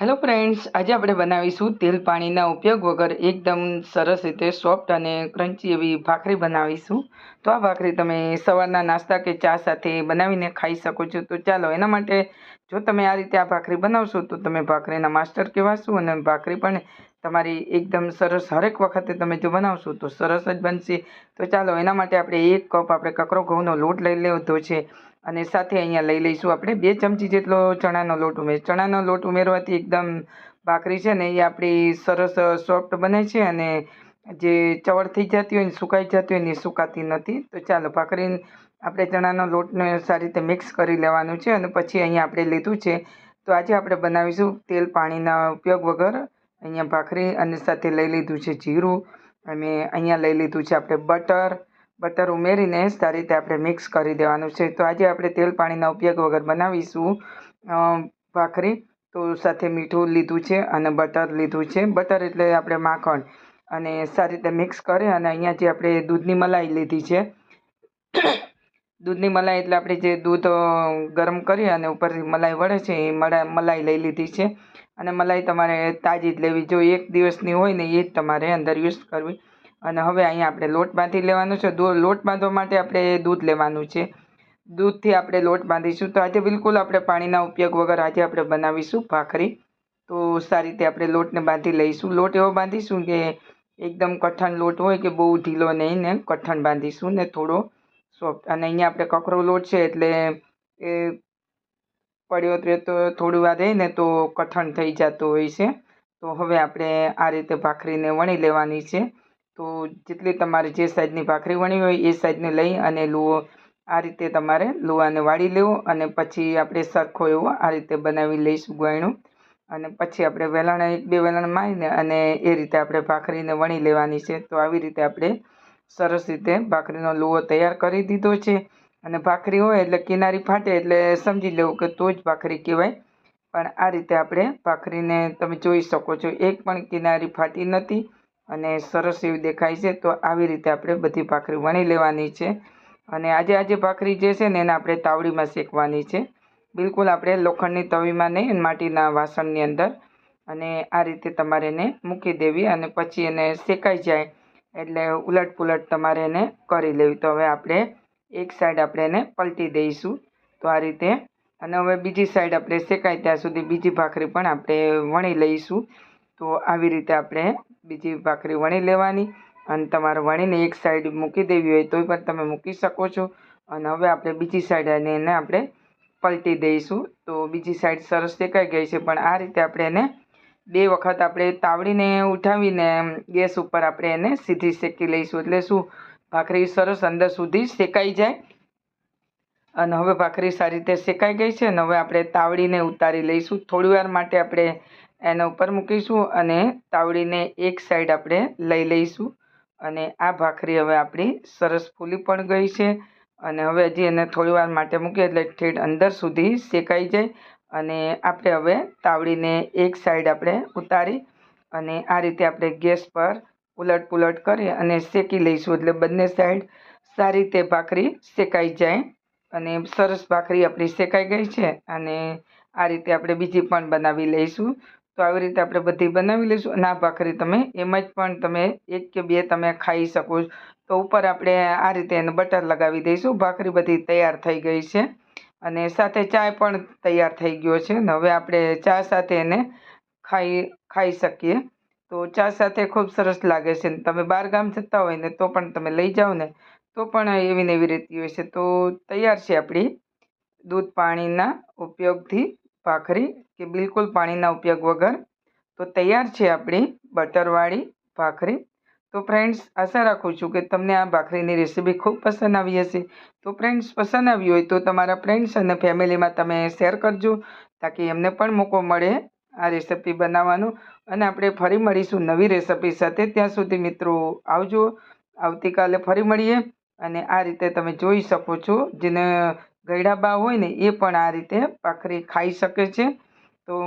Hello friends આજે આપણે બનાવીશું તેલ પાણીના ઉપયોગ વગર એકદમ સરસ રીતે સોફ્ટ અને ક્રન્ચી એવી ભાખરી બનાવીશું. તો આ ભાખરી તમે સવારના નાસ્તા કે ચા સાથે બનાવીને ખાઈ શકો છો. તો ચાલો એના માટે જો તમે આ રીતે આ ભાખરી બનાવશો તો તમે ભાખરીના માસ્ટર કહેવાશો અને ભાખરી પણ તમારી એકદમ સરસ હરેક વખતે તમે જો બનાવશો તો સરસ જ બનશે. તો ચાલો એના માટે આપણે એક કપ આપણે કકરો ઘઉંનો લોટ લઈ લેવો છે. અને સાથે અહીંયા લઈ લઈશું આપણે બે ચમચી જેટલો ચણાનો લોટ ઉમેર, ચણાનો લોટ ઉમેરવાથી એકદમ ભાખરી છે ને એ આપણી સરસ સોફ્ટ બને છે અને જે ચવડ થઈ જતી હોય ને સુકાઈ જતી હોય ને એ સુકાતી નથી. તો ચાલો ભાખરી આપણે ચણાનો લોટને સારી રીતે મિક્સ કરી લેવાનું છે અને પછી અહીંયા આપણે લીધું છે. તો આજે આપણે બનાવીશું તેલ પાણીના ઉપયોગ વગર. અહીંયા ભાખરી અને સાથે લઈ લીધું છે જીરું. અને અહીંયા લઈ લીધું છે આપણે બટર. બટર ઉમેરીને સારી રીતે આપણે મિક્સ કરી દેવાનું છે. તો આજે આપણે તેલ પાણીના ઉપયોગ વગર બનાવીશું ભાખરી. તો સાથે મીઠું લીધું છે અને બટર લીધું છે. બટર એટલે આપણે માખણ. અને સારી રીતે મિક્સ કરી અને અહીંયા જે આપણે દૂધની મલાઈ લીધી છે, દૂધની મલાઈ એટલે આપણે જે દૂધ ગરમ કરી અને ઉપરથી મલાઈ વળે છે એ મલાઈ લઈ લીધી છે. અને મલાઈ તમારે તાજી જ લેવી. જો એક દિવસની હોય ને એ જ તમારે અંદર યુઝ કરવી. અને હવે અહીંયા આપણે લોટ બાંધી લેવાનું છે. લોટ બાંધવા માટે આપણે દૂધ લેવાનું છે. દૂધથી આપણે લોટ બાંધીશું. તો આજે બિલકુલ આપણે પાણીના ઉપયોગ વગર આજે આપણે બનાવીશું ભાખરી. તો સારી રીતે આપણે લોટને બાંધી લઈશું. લોટ એવો બાંધીશું કે એકદમ કઠણ લોટ હોય કે બહુ ઢીલો નહીં ને કઠણ બાંધીશું ને થોડો સોફ્ટ. અને અહીંયા આપણે કકરો લોટ છે એટલે એ પડ્યો તો થોડી વાર રહીને તો કઠણ થઈ જતો હોય છે. તો હવે આપણે આ રીતે ભાખરીને વણી લેવાની છે. તો જેટલી તમારે જે સાઈઝની ભાખરી વણી હોય એ સાઈઝને લઈ અને લુઓ આ રીતે તમારે લુવાને વાળી લેવો અને પછી આપણે સરખો એવો આ રીતે બનાવી લઈશું ગોયણું. અને પછી આપણે વેલણ એક બે વેલણ મારીને અને એ રીતે આપણે ભાખરીને વણી લેવાની છે. તો આવી રીતે આપણે સરસ રીતે ભાખરીનો લુઓ તૈયાર કરી દીધો છે. અને ભાખરી હોય એટલે કિનારી ફાટે એટલે સમજી લેવું કે તો જ ભાખરી કહેવાય. પણ આ રીતે આપણે ભાખરીને તમે જોઈ શકો છો, એક પણ કિનારી ફાટી નથી. અને સરસ એવી દેખાય છે, તો આવી રીતે આપણે બધી ભાખરી વણી લેવાની છે. અને આજે આજે ભાખરી જે છે ને, એને આપણે તાવડીમાં શેકવાની છે. બિલકુલ આપણે લોખંડની તવીમાં નહીં માટીના વાસણની અંદર. અને આ રીતે તમારે એને મૂકી દેવી, અને પછી એને શેકાઈ જાય, એટલે ઉલટ પુલટ તમારે એને કરી લેવી. તો હવે આપણે એક સાઈડ આપણે એને પલટી દઈશું, તો આ રીતે. અને હવે બીજી સાઈડ આપણે શેકાય ત્યાં સુધી બીજી ભાખરી પણ આપણે વણી લઈશું. તો આવી રીતે આપણે બીજી ભાખરી વણી લેવાની અને તમારે વણીને એક સાઈડ મૂકી દેવી હોય તોય પણ તમે મૂકી શકો છો. અને હવે આપણે બીજી સાઈડ અને એને આપણે પલટી દઈશું. તો બીજી સાઈડ સરસ શેકાઈ ગઈ છે. પણ આ રીતે આપણે એને બે વખત આપણે તાવડીને ઉઠાવીને ગેસ ઉપર આપણે એને સીધી શેકી લઈશું. એટલે શું? ભાખરી સરસ અંદર સુધી શેકાઈ જાય. અને હવે ભાખરી સારી રીતે શેકાઈ ગઈ છે. અને હવે આપણે તાવડીને ઉતારી લઈશું. થોડી માટે આપણે એના ઉપર મૂકીશું અને તાવડીને એક સાઈડ આપણે લઈ લઈશું. અને આ ભાખરી હવે આપણી સરસ ફૂલી પણ ગઈ છે. અને હવે હજી એને થોડી વાર માટે મૂકીએ એટલે ઠેઠ અંદર સુધી શેકાઈ જાય. અને આપણે હવે તાવડીને એક સાઈડ આપણે ઉતારી અને આ રીતે આપણે ગેસ પર ઉલટ પુલટ કરી અને શેકી લઈશું એટલે બંને સાઈડ સારી રીતે ભાખરી શેકાઈ જાય. અને સરસ ભાખરી આપણી શેકાઈ ગઈ છે અને આ રીતે આપણે બીજી પણ બનાવી લઈશું. તો આવી રીતે આપણે બધી બનાવી લઈશું. અને આ ભાખરી તમે એમ જ પણ તમે એક કે બે તમે ખાઈ શકો તો ઉપર આપણે આ રીતે એને બટર લગાવી દઈશું. ભાખરી બધી તૈયાર થઈ ગઈ છે. અને સાથે ચાય પણ તૈયાર થઈ ગયો છે. ને હવે આપણે ચા સાથે એને ખાઈ ખાઈ શકીએ. તો ચા સાથે ખૂબ સરસ લાગે છે. ને તમે બહાર ગામ જતા હોય ને તો પણ તમે લઈ જાઓ ને, તો પણ એવી ને એવી રીતે હોય છે. તો તૈયાર છે આપણી દૂધ પાણીના ઉપયોગથી. ભાખરી કે બિલકુલ પાણીના ઉપયોગ વગર. તો તૈયાર છે આપણી બટરવાળી ભાખરી. તો ફ્રેન્ડ્સ આશા રાખું છું કે તમને આ ભાખરીની રેસીપી ખૂબ પસંદ આવી હશે. તો ફ્રેન્ડ્સ પસંદ આવી હોય તો તમારા ફ્રેન્ડ્સ અને ફેમિલીમાં તમે શેર કરજો, તાકી એમને પણ મોકો મળે આ રેસીપી બનાવવાનું. અને આપણે ફરી મળીશું નવી રેસીપી સાથે. ત્યાં સુધી મિત્રો આવજો. આવતીકાલે ફરી મળીએ. અને આ રીતે તમે જોઈ શકો છો, જેને ગયડા બા હોય ને એ પણ આ રીતે પાખરી ખાઈ શકે છે. તો